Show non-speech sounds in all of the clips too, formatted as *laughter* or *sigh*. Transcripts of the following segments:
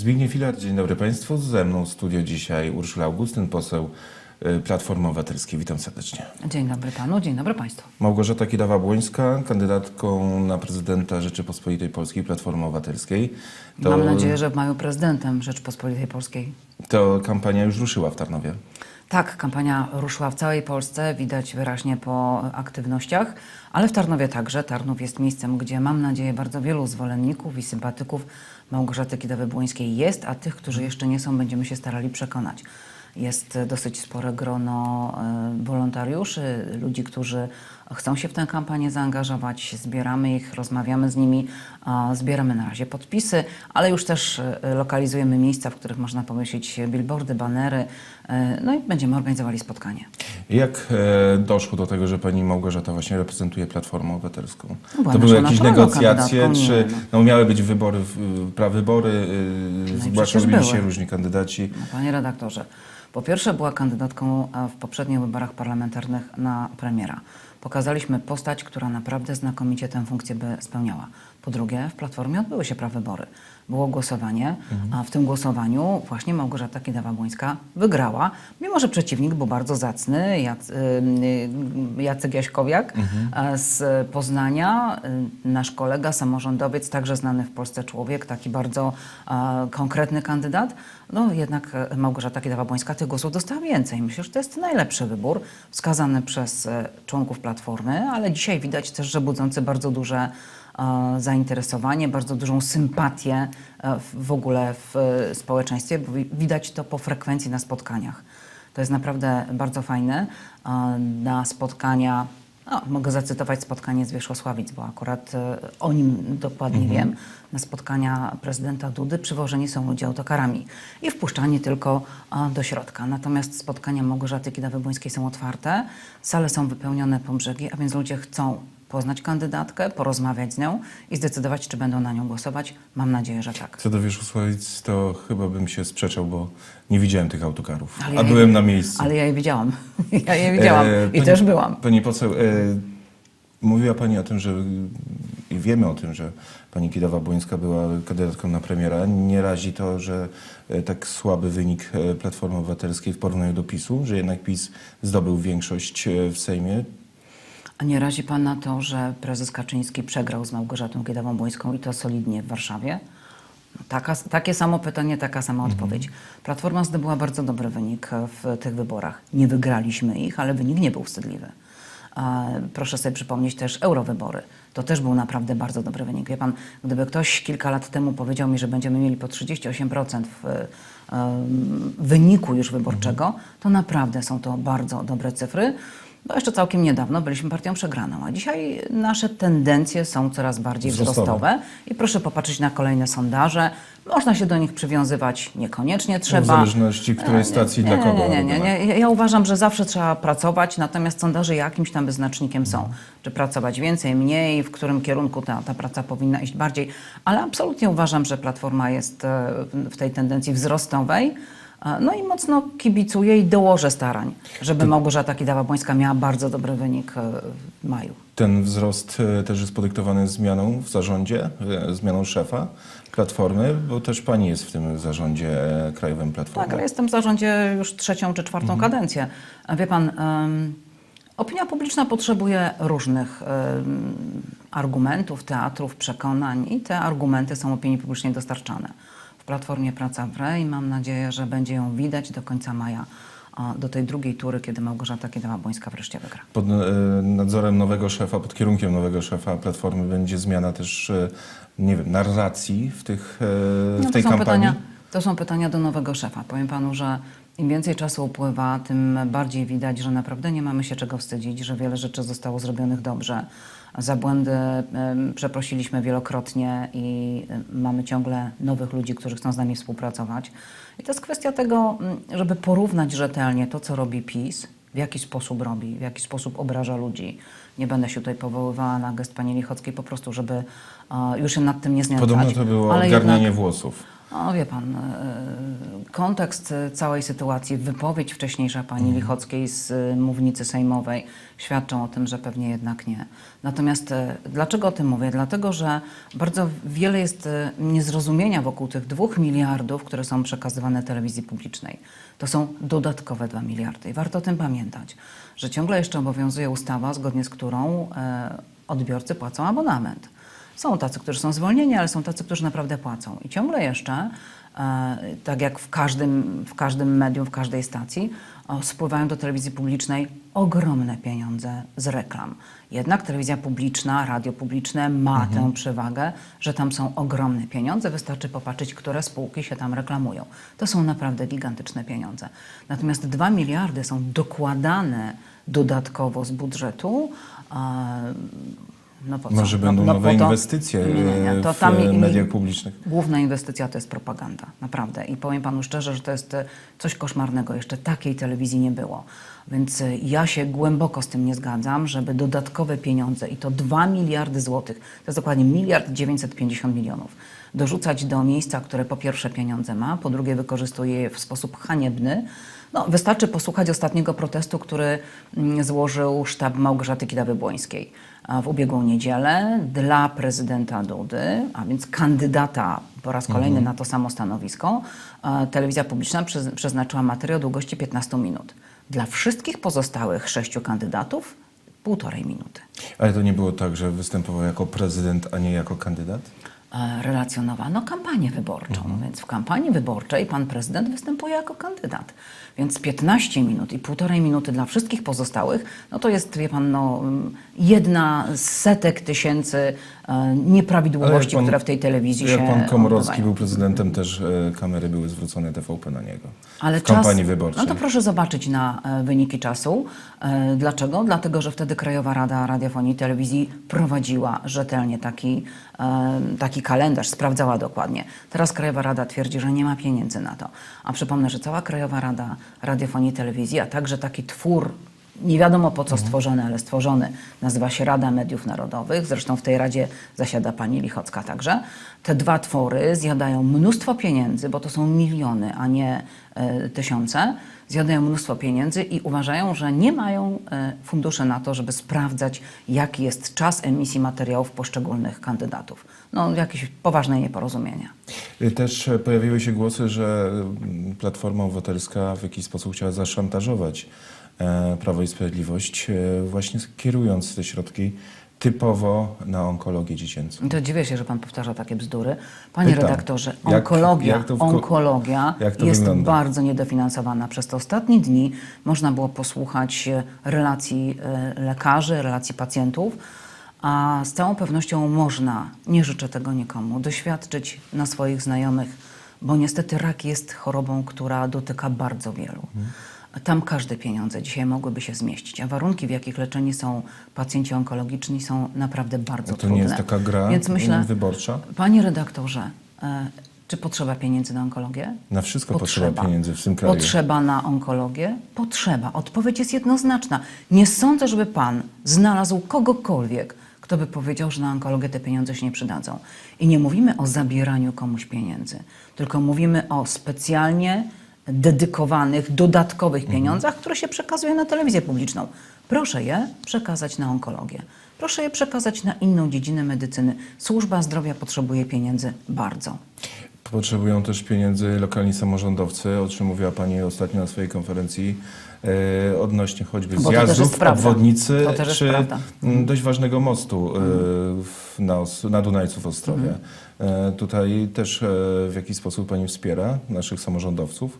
Zbigniew Filar, dzień dobry Państwu. Ze mną w studio dzisiaj Urszula Augustyn, poseł Platformy Obywatelskiej. Witam serdecznie. Dzień dobry panu, dzień dobry państwu. Małgorzata Kidawa-Błońska, kandydatką na prezydenta Rzeczypospolitej Polskiej Platformy Obywatelskiej. To, Mam nadzieję, że w maju prezydentem Rzeczpospolitej Polskiej. To kampania już ruszyła w Tarnowie. Tak, kampania ruszyła w całej Polsce, widać wyraźnie po aktywnościach, ale w Tarnowie także. Tarnów jest miejscem, gdzie mam nadzieję bardzo wielu zwolenników i sympatyków Małgorzaty Kidawy-Błońskiej jest, a tych, którzy jeszcze nie są, będziemy się starali przekonać. Jest dosyć spore grono e, wolontariuszy, ludzi, którzy chcą się w tę kampanię zaangażować. Zbieramy ich, rozmawiamy z nimi, zbieramy na razie podpisy, ale już też e, lokalizujemy miejsca, w których można powiesić billboardy, banery, e, no i będziemy organizowali spotkanie. Jak e, doszło do tego, że pani Małgorzata właśnie reprezentuje Platformę Obywatelską? No to były jakieś negocjacje, czy no, miały być wybory, prawybory, y, No zgłaszali się różni kandydaci. No, Panie redaktorze, po pierwsze była kandydatką w poprzednich wyborach parlamentarnych na premiera. Pokazaliśmy postać, która naprawdę znakomicie tę funkcję by spełniała. Po drugie, w Platformie odbyły się prawybory. Było głosowanie, a w tym głosowaniu właśnie Małgorzata Kidawa-Błońska wygrała, mimo że przeciwnik był bardzo zacny, y, y, Jacek Jaśkowiak z Poznania, y, nasz kolega, samorządowiec, także znany w Polsce człowiek, taki bardzo konkretny kandydat. No jednak e, Małgorzata Kidawa-Błońska tych głosów dostała więcej. Myślę, że to jest najlepszy wybór wskazany przez e, członków Platformy, ale dzisiaj widać też, że budzący bardzo duże e, zainteresowanie, bardzo dużą sympatię e, w- ogóle w e, społeczeństwie, bo wi- widać to po frekwencji na spotkaniach. To jest naprawdę bardzo fajne. E, Na spotkania, no, mogę zacytować spotkanie z Wierzchosławic, bo akurat o nim dokładnie wiem. Na spotkania prezydenta Dudy przywożeni są ludzie autokarami i wpuszczani tylko do środka. Natomiast spotkania Małgorzaty Kidawy-Błońskiej są otwarte, sale są wypełnione po brzegi, a więc ludzie chcą poznać kandydatkę, porozmawiać z nią i zdecydować, czy będą na nią głosować. Mam nadzieję, że tak. Co do Wierzchosławic, to chyba bym się sprzeczał, bo nie widziałem tych autokarów, Ale a ja byłem je- na miejscu. Ale ja je widziałam. *laughs* ja je widziałam E, i pani- też byłam. Pani poseł, e, mówiła Pani o tym, że i wiemy o tym, że Pani Kidawa-Błońska była kandydatką na premiera. Nie razi to, że e, tak słaby wynik e, Platformy Obywatelskiej w porównaniu do PiSu, że jednak PiS zdobył większość e, w Sejmie. A nie razi Pan na to, że prezes Kaczyński przegrał z Małgorzatą Kiedawą-Błońską i to solidnie w Warszawie? No, Taka, takie samo pytanie, taka sama odpowiedź. Platforma zdobyła bardzo dobry wynik w tych wyborach. Nie wygraliśmy ich, ale wynik nie był wstydliwy. Proszę sobie przypomnieć też eurowybory. To też był naprawdę bardzo dobry wynik. Wie pan, gdyby ktoś kilka lat temu powiedział mi, że będziemy mieli po 38% w wyniku już wyborczego, to naprawdę są to bardzo dobre cyfry. Bo jeszcze całkiem niedawno byliśmy partią przegraną, a dzisiaj nasze tendencje są coraz bardziej Wzrostowe. wzrostowe. I proszę popatrzeć na kolejne sondaże. Można się do nich przywiązywać, niekoniecznie trzeba. W zależności której stacji dla kogo. Nie, nie, nie, nie. Ja- uważam, że zawsze trzeba pracować, natomiast sondaże jakimś tam wyznacznikiem są. Czy pracować więcej, mniej, w którym kierunku ta, ta praca powinna iść bardziej. Ale absolutnie uważam, że Platforma jest e, w tej tendencji wzrostowej. No i mocno kibicuję i dołożę starań, żeby Małgorzata Kidawa-Błońska miała bardzo dobry wynik e, w maju. Ten wzrost e, też jest podyktowany zmianą w zarządzie, e, zmianą szefa Platformy, bo też Pani jest w tym zarządzie krajowym Platformy. Tak, ale jestem w zarządzie już trzecią czy czwartą kadencję. A Wie pan, em, opinia publiczna potrzebuje różnych em, argumentów, teatrów, przekonań i te argumenty są opinii publicznej dostarczane. W Platformie praca wre i mam nadzieję, że będzie ją widać do końca maja, do tej drugiej tury, kiedy Małgorzata Kiedawa-Błońska wreszcie wygra. Pod e, nadzorem nowego szefa, pod kierunkiem nowego szefa Platformy będzie zmiana też, e, nie wiem, narracji w, tych, e, w No tej kampanii. Pytania, to są pytania do nowego szefa. Powiem panu, że im więcej czasu upływa, tym bardziej widać, że naprawdę nie mamy się czego wstydzić, że wiele rzeczy zostało zrobionych dobrze. Za błędy przeprosiliśmy wielokrotnie i mamy ciągle nowych ludzi, którzy chcą z nami współpracować. I to jest kwestia tego, mm, żeby porównać rzetelnie to, co robi PiS, w jaki sposób robi, w jaki sposób obraża ludzi. Nie będę się tutaj powoływała na gest pani Lichockiej, po prostu, żeby e, już się nad tym nie znęcać. Podobno to było Ale jednak- włosów. No wie pan, e, kontekst całej sytuacji, wypowiedź wcześniejsza pani Lichockiej z e, mównicy sejmowej świadczą o tym, że pewnie jednak nie. Natomiast e, dlaczego o tym mówię? Dlatego, że bardzo wiele jest niezrozumienia wokół tych dwóch miliardów, które są przekazywane telewizji publicznej. To są dodatkowe dwa miliardy i warto o tym pamiętać, że ciągle jeszcze obowiązuje ustawa, zgodnie z którą odbiorcy płacą abonament. Są tacy, którzy są zwolnieni, ale są tacy, którzy naprawdę płacą. I ciągle jeszcze, e, tak jak w każdym, w każdym medium, w każdej stacji, spływają do telewizji publicznej ogromne pieniądze z reklam. Jednak telewizja publiczna, radio publiczne ma tę przewagę, że tam są ogromne pieniądze. Wystarczy popatrzeć, które spółki się tam reklamują. To są naprawdę gigantyczne pieniądze. Natomiast 2 miliardy są dokładane dodatkowo z budżetu. e, no po co? Może No- będą no nowe to- inwestycje Nie, nie, nie. e, To w tam e, mediach publicznych. Główna inwestycja to jest propaganda, naprawdę. I powiem panu szczerze, że to jest e, coś koszmarnego. Jeszcze takiej telewizji nie było. Więc ja się głęboko z tym nie zgadzam, żeby dodatkowe pieniądze, i to 2 miliardy złotych, to jest dokładnie miliard 950 milionów, dorzucać do miejsca, które po pierwsze pieniądze ma, po drugie wykorzystuje je w sposób haniebny. No, wystarczy posłuchać ostatniego protestu, który mm, złożył sztab Małgorzaty Kidawy-Błońskiej w ubiegłą niedzielę dla prezydenta Dudy, a więc kandydata po raz kolejny na to samo stanowisko, e, telewizja publiczna przeznaczyła materiał długości 15 minut. Dla wszystkich pozostałych sześciu kandydatów półtorej minuty. Ale to nie było tak, że występował jako prezydent, a nie jako kandydat? E, Relacjonowano kampanię wyborczą, więc w kampanii wyborczej pan prezydent występuje jako kandydat. Więc 15 minut i półtorej minuty dla wszystkich pozostałych, no to jest, wie pan, no, mm, jedna z setek tysięcy e, nieprawidłowości, które w tej telewizji jak się pan Komorowski odbywają. był prezydentem, też e, kamery były zwrócone TVP na niego. Ale w czas, kampanii wyborczej. No to proszę zobaczyć na wyniki czasu. Dlaczego? Dlatego, że wtedy Krajowa Rada Radiofonii i Telewizji prowadziła rzetelnie taki, e, taki kalendarz, sprawdzała dokładnie. Teraz Krajowa Rada twierdzi, że nie ma pieniędzy na to. A przypomnę, że cała Krajowa Rada Radiofonii i Telewizji, a także taki twór nie wiadomo po co stworzony, ale stworzony, nazywa się Rada Mediów Narodowych. Zresztą w tej radzie zasiada pani Lichocka także. Te dwa twory zjadają mnóstwo pieniędzy, bo to są miliony, a nie e, tysiące. Zjadają mnóstwo pieniędzy i uważają, że nie mają e, funduszy na to, żeby sprawdzać, jaki jest czas emisji materiałów poszczególnych kandydatów. No, jakieś poważne nieporozumienia. Też pojawiły się głosy, że mm, Platforma Obywatelska w jakiś sposób chciała zaszantażować e, Prawo i Sprawiedliwość, e, właśnie kierując te środki typowo na onkologię dziecięcą. To dziwię się, że pan powtarza takie bzdury. Panie Pytam, redaktorze, jak- onkologia, jak to w ko- onkologia jak jest wygląda? bardzo niedofinansowana. Przez te ostatnie dni można było posłuchać e, relacji e, lekarzy, relacji pacjentów, a z całą pewnością można, nie życzę tego nikomu, doświadczyć na swoich znajomych, bo niestety rak jest chorobą, która dotyka bardzo wielu. Tam każde pieniądze dzisiaj mogłyby się zmieścić, a warunki, w jakich leczeni są pacjenci onkologiczni, są naprawdę bardzo to trudne. nie jest taka gra Więc myślę, wyborcza? Panie redaktorze, e, czy potrzeba pieniędzy na onkologię? Na wszystko potrzeba pieniędzy w tym kraju. Potrzeba na onkologię? Potrzeba. Odpowiedź jest jednoznaczna. Nie sądzę, żeby pan znalazł kogokolwiek, kto by powiedział, że na onkologię te pieniądze się nie przydadzą. I nie mówimy o zabieraniu komuś pieniędzy, tylko mówimy o specjalnie dedykowanych, dodatkowych Mhm. pieniądzach, które się przekazuje na telewizję publiczną. Proszę je przekazać na onkologię. Proszę je przekazać na inną dziedzinę medycyny. Służba zdrowia potrzebuje pieniędzy bardzo. Potrzebują też pieniędzy lokalni samorządowcy, o czym mówiła Pani ostatnio na swojej konferencji, e, odnośnie choćby Bo zjazdów, obwodnicy, czy dość ważnego mostu w, na, na Dunajcu w Ostrowie. E, tutaj też e, w jakiś sposób Pani wspiera naszych samorządowców.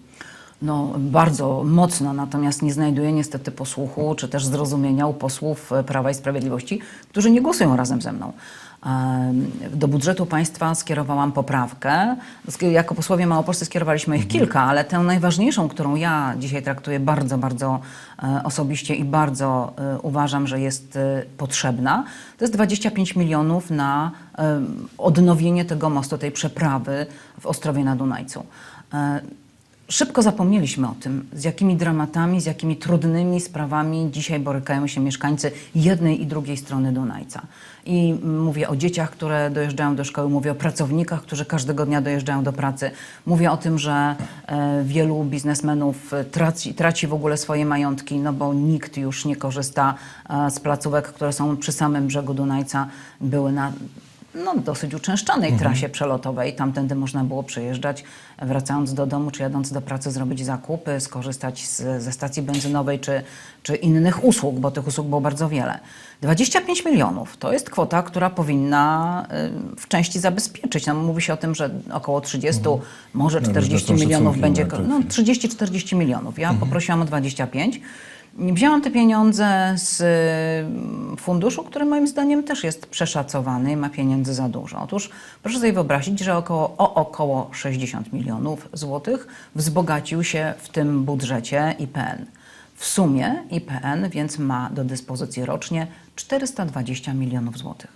No, bardzo mocno, natomiast nie znajduję niestety posłuchu czy też zrozumienia u posłów e, Prawa i Sprawiedliwości, którzy nie głosują razem ze mną. Do budżetu państwa skierowałam poprawkę. Jako posłowie Małopolscy skierowaliśmy ich kilka, ale tę najważniejszą, którą ja dzisiaj traktuję bardzo, bardzo e, osobiście i bardzo e, uważam, że jest e, potrzebna, to jest 25 milionów na odnowienie tego mostu, tej przeprawy w Ostrowie na Dunajcu. Szybko zapomnieliśmy o tym, z jakimi dramatami, z jakimi trudnymi sprawami dzisiaj borykają się mieszkańcy jednej i drugiej strony Dunajca. I mówię o dzieciach, które dojeżdżają do szkoły, mówię o pracownikach, którzy każdego dnia dojeżdżają do pracy. Mówię o tym, że e, wielu biznesmenów traci, traci w ogóle swoje majątki, no bo nikt już nie korzysta e, z placówek, które są przy samym brzegu Dunajca. Były na no, dosyć uczęszczanej trasie przelotowej. Tamtędy można było przejeżdżać, wracając do domu czy jadąc do pracy, zrobić zakupy, skorzystać z, ze stacji benzynowej czy, czy innych usług, bo tych usług było bardzo wiele. 25 milionów to jest kwota, która powinna y, w części zabezpieczyć. No, mówi się o tym, że około 30, może No, 40 różne są milionów będzie. No, chwilę. 30-40 milionów. Ja poprosiłam o 25. Wzięłam te pieniądze z y, funduszu, który moim zdaniem też jest przeszacowany i ma pieniędzy za dużo. Otóż proszę sobie wyobrazić, że około, o około 60 milionów złotych wzbogacił się w tym budżecie IPN. W sumie IPN więc ma do dyspozycji rocznie 420 milionów złotych.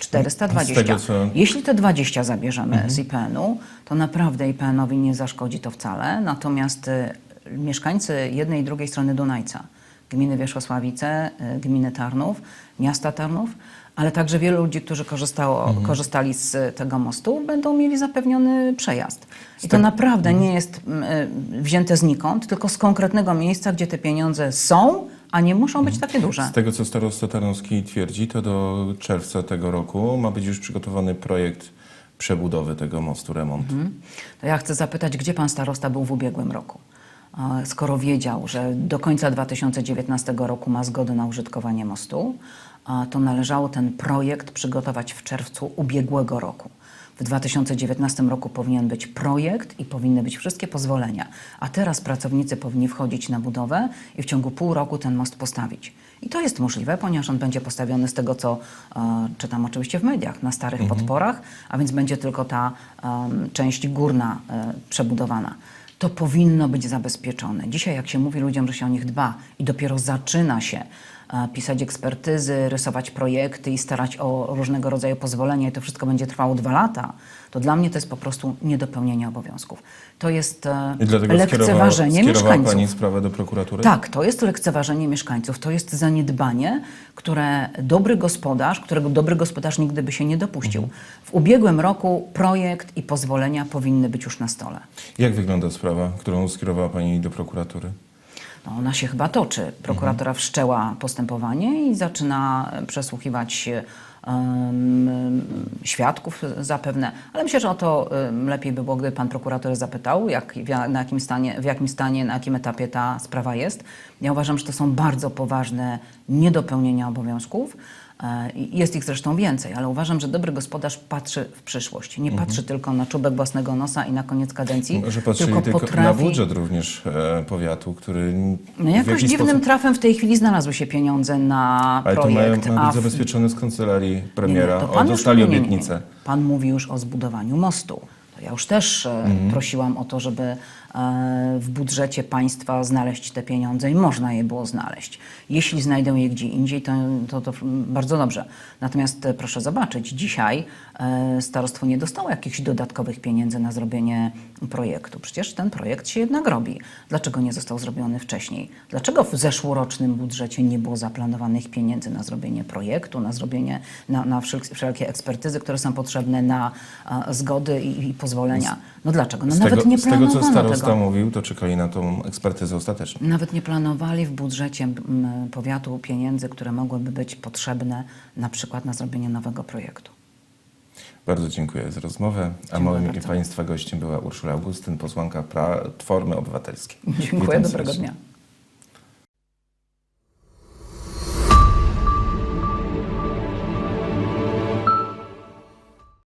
420. Z tego, co- Jeśli te 20 zabierzemy z IPN-u, to naprawdę IPN-owi nie zaszkodzi to wcale. Natomiast y, mieszkańcy jednej i drugiej strony Dunajca, gminy Wierzchosławice, y, gminy Tarnów, miasta Tarnów, ale także wielu ludzi, którzy korzystało, korzystali z tego mostu, będą mieli zapewniony przejazd. I to naprawdę nie jest mm, y, wzięte znikąd, tylko z konkretnego miejsca, gdzie te pieniądze są, a nie muszą być takie duże. Z tego, co starosta Tarnowski twierdzi, to do czerwca tego roku ma być już przygotowany projekt przebudowy tego mostu, remontu. To ja chcę zapytać, gdzie pan starosta był w ubiegłym roku? Skoro wiedział, że do końca 2019 roku ma zgodę na użytkowanie mostu, to należało ten projekt przygotować w czerwcu ubiegłego roku. W 2019 roku powinien być projekt i powinny być wszystkie pozwolenia. A teraz pracownicy powinni wchodzić na budowę i w ciągu pół roku ten most postawić. I to jest możliwe, ponieważ on będzie postawiony z tego, co e, czytam oczywiście w mediach, na starych podporach, a więc będzie tylko ta em, część górna e, przebudowana. To powinno być zabezpieczone. Dzisiaj, jak się mówi ludziom, że się o nich dba i dopiero zaczyna się pisać ekspertyzy, rysować projekty i starać o różnego rodzaju pozwolenia i to wszystko będzie trwało dwa lata, to dla mnie to jest po prostu niedopełnienie obowiązków. To jest e, lekceważenie skierowała mieszkańców. Pani sprawę do prokuratury? Tak, to jest lekceważenie mieszkańców, to jest zaniedbanie, które dobry gospodarz, którego dobry gospodarz nigdy by się nie dopuścił. W ubiegłym roku projekt i pozwolenia powinny być już na stole. Jak wygląda sprawa, którą skierowała Pani do prokuratury? No, ona się chyba toczy. Prokuratora wszczęła postępowanie i zaczyna e, przesłuchiwać em, świadków zapewne, ale myślę, że o to em, lepiej by było, gdyby pan prokurator zapytał, jak, na jakim stanie, w jakim stanie, na jakim etapie ta sprawa jest. Ja uważam, że to są bardzo poważne niedopełnienia obowiązków. E, Jest ich zresztą więcej, ale uważam, że dobry gospodarz patrzy w przyszłość. Nie patrzy tylko na czubek własnego nosa i na koniec kadencji, Że patrzyli tylko tylko, potrafi... na budżet również e, powiatu, który No jakoś dziwnym sposób... trafem w tej chwili znalazły się pieniądze na Ale to mają, projekt. ma a być w- zabezpieczone z kancelarii premiera. to O, pan już- dostali nie, nie, nie, nie. obietnicę. Pan mówi już o zbudowaniu mostu. To ja już też e, Mhm. prosiłam o to, żeby w budżecie państwa znaleźć te pieniądze i można je było znaleźć. Jeśli znajdę je gdzie indziej, to, to, to bardzo dobrze. Natomiast e, proszę zobaczyć, dzisiaj e, starostwo nie dostało jakichś dodatkowych pieniędzy na zrobienie projektu. Przecież ten projekt się jednak robi. Dlaczego nie został zrobiony wcześniej? Dlaczego w zeszłorocznym budżecie nie było zaplanowanych pieniędzy na zrobienie projektu, na zrobienie, na, na wszel- wszelkie ekspertyzy, które są potrzebne, na a, zgody i, i pozwolenia? No dlaczego? No Z nawet tego, nie z tego, planowano co starosta mówił, to czekali na tą ekspertyzę ostateczną. Nawet nie planowali w budżecie m, powiatu pieniędzy, które mogłyby być potrzebne na przykład na zrobienie nowego projektu. Bardzo dziękuję za rozmowę. A Dziękuję moim bardzo. Państwa gościem była Urszula Augustyn, posłanka Platformy Obywatelskiej. Dziękuję, Witam dobrego serdecznie. dnia.